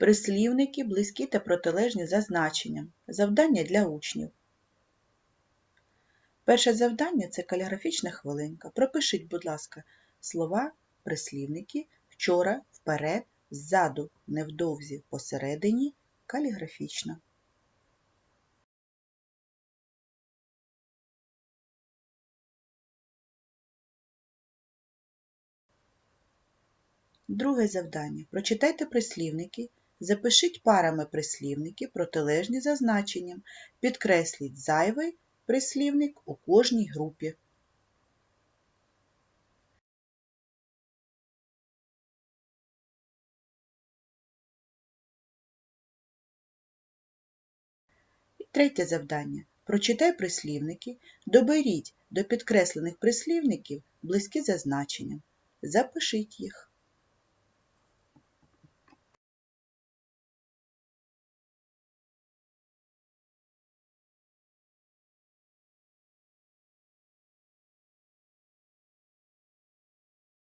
Прислівники близькі та протилежні за значенням. Завдання для учнів. Перше завдання це каліграфічна хвилинка. Пропишіть, будь ласка, слова, прислівники вчора, вперед, ззаду, невдовзі, посередині, каліграфічно. Друге завдання. Прочитайте прислівники, запишіть парами прислівники, протилежні за значенням, підкресліть зайвий прислівник у кожній групі. Третє завдання. Прочитай прислівники, доберіть до підкреслених прислівників близькі за значенням. Запишіть їх.